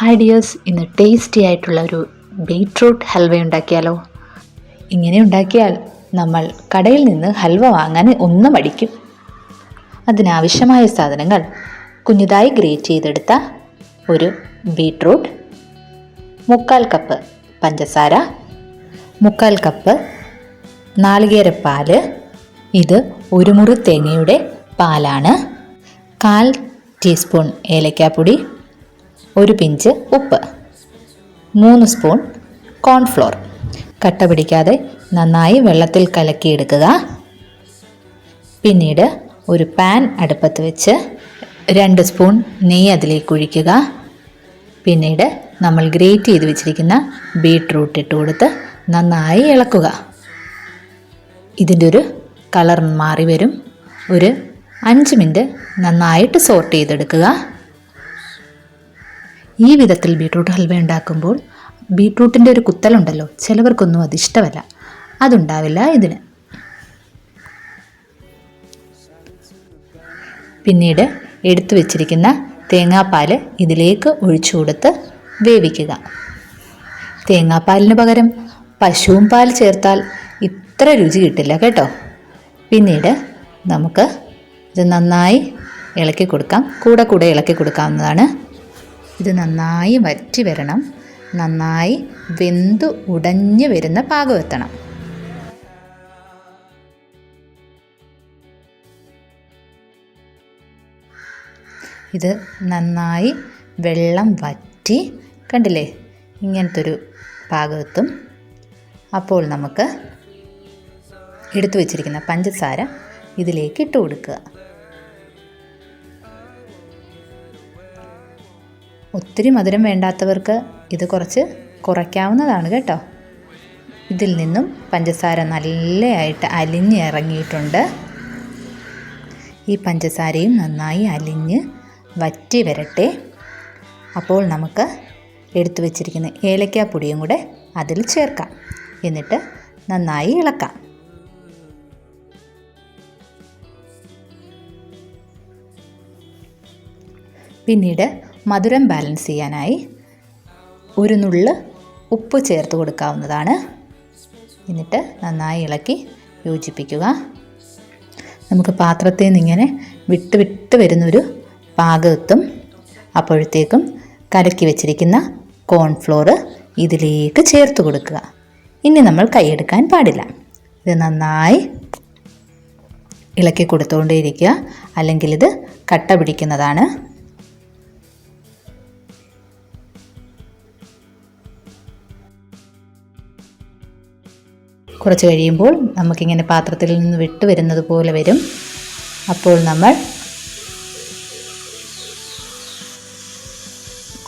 Hi dears ഇന്ന് tasty ആയിട്ടുള്ള ഒരു ബീട്രൂട്ട് ഹൽവ ഉണ്ടാക്കിയാലോ? ഇങ്ങനെ ഉണ്ടാക്കിയാൽ നമ്മൾ കടയിൽ നിന്ന് ഹൽവ വാങ്ങാൻ ഒന്നും അടിക്കും അതിനാവശ്യമായ സാധനങ്ങൾ കുഞ്ഞുതായി ഗ്രേറ്റ് ചെയ്തെടുത്ത ഒരു ബീട്രൂട്ട് മുക്കാൽ കപ്പ് പഞ്ചസാര മുക്കാൽ കപ്പ് നാളികേരപ്പാൽ ഇത് ഒരു മുറി തേങ്ങയുടെ പാലാണ് കാൽ ടീസ്പൂൺ ഏലക്കാപ്പൊടി ഒരു പിഞ്ച് ഉപ്പ്. മൂന്ന് സ്പൂൺ കോൺഫ്ലോർ. കട്ട പിടിക്കാതെ നന്നായി വെള്ളത്തിൽ കലക്കിയെടുക്കുക. പിന്നീട് ഒരു പാൻ അടുപ്പത്ത് വെച്ച് രണ്ട് സ്പൂൺ നെയ്യ് അതിലേക്ക് ഒഴിക്കുക. പിന്നീട് നമ്മൾ ഗ്രേറ്റ് ചെയ്ത് വെച്ചിരിക്കുന്ന ബീട്രൂട്ട് ഇട്ട് കൊടുത്ത് നന്നായി ഇളക്കുക. ഇതിന്റെ ഒരു കളർ മാറി വരും. ഒരു അഞ്ച് മിനിറ്റ് നന്നായിട്ട് സോർട്ട് ചെയ്തെടുക്കുക. ഈ വിധത്തിൽ ബീട്രൂട്ട് ഹൽവ ഉണ്ടാക്കുമ്പോൾ ബീട്രൂട്ടിന്റെ ഒരു കുത്തലുണ്ടല്ലോ ചിലവർക്കൊന്നും അത് ഇഷ്ടമല്ല. അതുണ്ടാവില്ല ഇതിന്. പിന്നീട് എടുത്തു വച്ചിരിക്കുന്ന തേങ്ങാപ്പാൽ ഇതിലേക്ക് ഒഴിച്ചു കൊടുത്ത് വേവിക്കുക. തേങ്ങാപ്പാലിന് പകരം പശുവും പാൽ ചേർത്താൽ ഇത്ര രുചി കിട്ടില്ല കേട്ടോ. പിന്നീട് നമുക്ക് ഇത് നന്നായി ഇളക്കി കൊടുക്കാം. കൂടെ കൂടെ ഇളക്കി കൊടുക്കാവുന്നതാണ് ഇത് നന്നായി വറ്റി വരണം. നന്നായി വെന്തു ഉടഞ്ഞു വരുന്ന പാകമെത്തണം ഇത് നന്നായി വെള്ളം വറ്റി കണ്ടില്ലേ? ഇങ്ങനത്തെ ഒരു പാകത്തും അപ്പോൾ നമുക്ക് എടുത്തു വച്ചിരിക്കുന്ന പഞ്ചസാര ഇതിലേക്ക് ഇട്ട് കൊടുക്കുക. ഒത്തിരി മധുരം വേണ്ടാത്തവർക്ക് ഇത് കുറച്ച് കുറയ്ക്കാവുന്നതാണ് കേട്ടോ. ഇതിൽ നിന്നും പഞ്ചസാര നല്ലതായിട്ട് അലിഞ്ഞ് ഇറങ്ങിയിട്ടുണ്ട്. ഈ പഞ്ചസാരയും നന്നായി അലിഞ്ഞ് വറ്റി വരട്ടെ. അപ്പോൾ നമുക്ക് എടുത്തു വച്ചിരിക്കുന്ന ഏലക്കാപ്പൊടിയും കൂടെ അതിൽ ചേർക്കാം. എന്നിട്ട് നന്നായി ഇളക്കാം. പിന്നീട് മധുരം ബാലൻസ് ചെയ്യാനായി ഒരു നുള്ള് ഉപ്പ് ചേർത്ത് കൊടുക്കാവുന്നതാണ്. എന്നിട്ട് നന്നായി ഇളക്കി യോജിപ്പിക്കുക. നമുക്ക് പാത്രത്തിൽ നിന്ന് ഇങ്ങനെ വിട്ട് വിട്ട് വരുന്നൊരു പാകത്തും അപ്പോഴത്തേക്കും കലക്കി വെച്ചിരിക്കുന്ന കോൺഫ്ലോർ ഇതിലേക്ക് ചേർത്ത് കൊടുക്കുക. ഇനി നമ്മൾ കൈയെടുക്കാൻ പാടില്ല. ഇത് നന്നായി ഇളക്കി കൊടുത്തുകൊണ്ടേയിരിക്കുക അല്ലെങ്കിൽ ഇത് കട്ട പിടിക്കുന്നതാണ്. കുറച്ച് കഴിയുമ്പോൾ നമുക്കിങ്ങനെ പാത്രത്തിൽ നിന്ന് വിട്ട് വരുന്നത് പോലെ വരും. അപ്പോൾ നമ്മൾ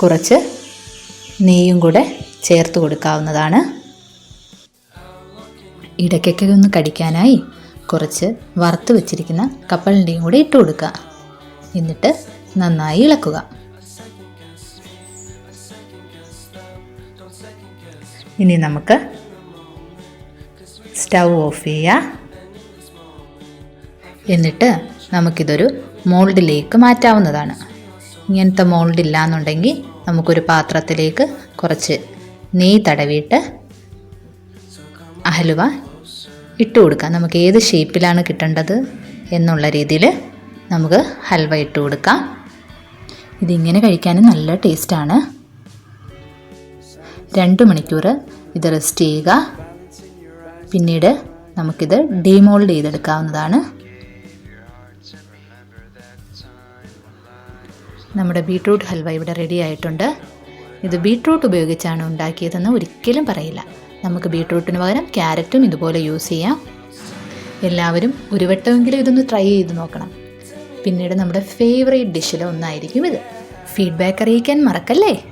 കുറച്ച് നെയ്യും കൂടെ ചേർത്ത് കൊടുക്കാവുന്നതാണ്. ഇടയ്ക്കൊക്കെ ഒന്ന് കടിക്കാനായി കുറച്ച് വറുത്ത് വെച്ചിരിക്കുന്ന കപ്പലിന്റെയും കൂടെ ഇട്ട് കൊടുക്കുക. എന്നിട്ട് നന്നായി ഇളക്കുക. ഇനി നമുക്ക് സ്റ്റൗ ഓഫ് ചെയ്യുക എന്നിട്ട് നമുക്കിതൊരു മോൾഡിലേക്ക് മാറ്റാവുന്നതാണ്. ഇങ്ങനത്തെ മോൾഡ് ഇല്ലയെന്നുണ്ടെങ്കിൽ നമുക്കൊരു പാത്രത്തിലേക്ക് കുറച്ച് നെയ്യ് തടവിയിട്ട് അഹലുവ ഇട്ട് കൊടുക്കാം. നമുക്ക് ഏത് ഷേപ്പിലാണ് കിട്ടേണ്ടത് എന്നുള്ള രീതിയിൽ നമുക്ക് ഹൽവ ഇട്ട് കൊടുക്കാം. ഇതിങ്ങനെ കഴിക്കാനും നല്ല ടേസ്റ്റാണ് രണ്ട് മണിക്കൂർ ഇത് റെസ്റ്റ് ചെയ്യുക. പിന്നീട് നമുക്കിത് ഡീമോൾഡ് ചെയ്തെടുക്കാവുന്നതാണ്. നമ്മുടെ ബീട്രൂട്ട് ഹൽവ ഇവിടെ റെഡി ആയിട്ടുണ്ട്. ഇത് ബീട്രൂട്ട് ഉപയോഗിച്ചാണ് ഉണ്ടാക്കിയതെന്ന് ഒരിക്കലും പറയില്ല. നമുക്ക് ബീട്രൂട്ടിന് പകരം ക്യാരറ്റും ഇതുപോലെ യൂസ് ചെയ്യാം. എല്ലാവരും ഒരു വട്ടമെങ്കിലും ഇതൊന്ന് ട്രൈ ചെയ്ത് നോക്കണം. പിന്നീട് നമ്മുടെ ഫേവറേറ്റ് ഡിഷിലൊന്നായിരിക്കും ഇത്. ഫീഡ്ബാക്ക് അറിയിക്കാൻ മറക്കല്ലേ?